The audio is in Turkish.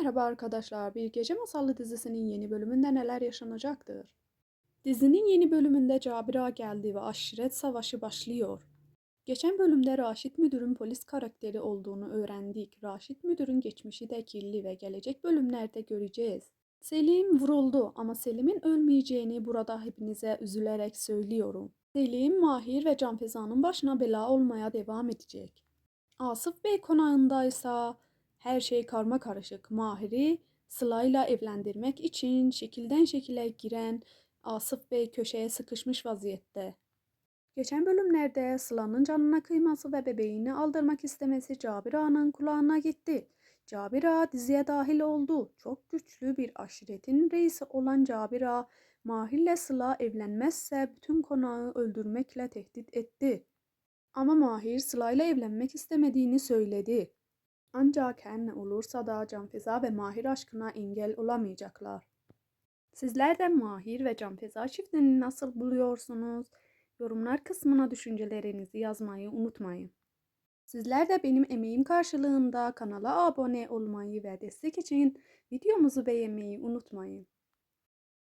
Merhaba arkadaşlar. Bir Gece Masallı dizisinin yeni bölümünde neler yaşanacaktır? Dizinin yeni bölümünde Cabira geldi ve aşiret savaşı başlıyor. Geçen bölümde Raşit Müdür'ün polis karakteri olduğunu öğrendik. Raşit Müdür'ün geçmişi de kirli ve gelecek bölümlerde göreceğiz. Selim vuruldu ama Selim'in ölmeyeceğini burada hepinize üzülerek söylüyorum. Selim, Mahir ve Canfeza'nın başına bela olmaya devam edecek. Asif Bey konağındaysa her şey karma karışık. Mahir'i Sıla'yla evlendirmek için şekilden şekile giren Asif Bey köşeye sıkışmış vaziyette. Geçen bölümlerde Sıla'nın canına kıyması ve bebeğini aldırmak istemesi Cabir Ağa'nın kulağına gitti. Cabir Ağa diziye dahil oldu. Çok güçlü bir aşiretin reisi olan Cabir Ağa, Mahir'le Sıla evlenmezse bütün konağı öldürmekle tehdit etti. Ama Mahir Sıla'yla evlenmek istemediğini söyledi. Ancak her ne olursa da Canfeza ve Mahir aşkına engel olamayacaklar. Sizler de Mahir ve Canfeza çiftini nasıl buluyorsunuz? Yorumlar kısmına düşüncelerinizi yazmayı unutmayın. Sizler de benim emeğim karşılığında kanala abone olmayı ve destek için videomuzu beğenmeyi unutmayın.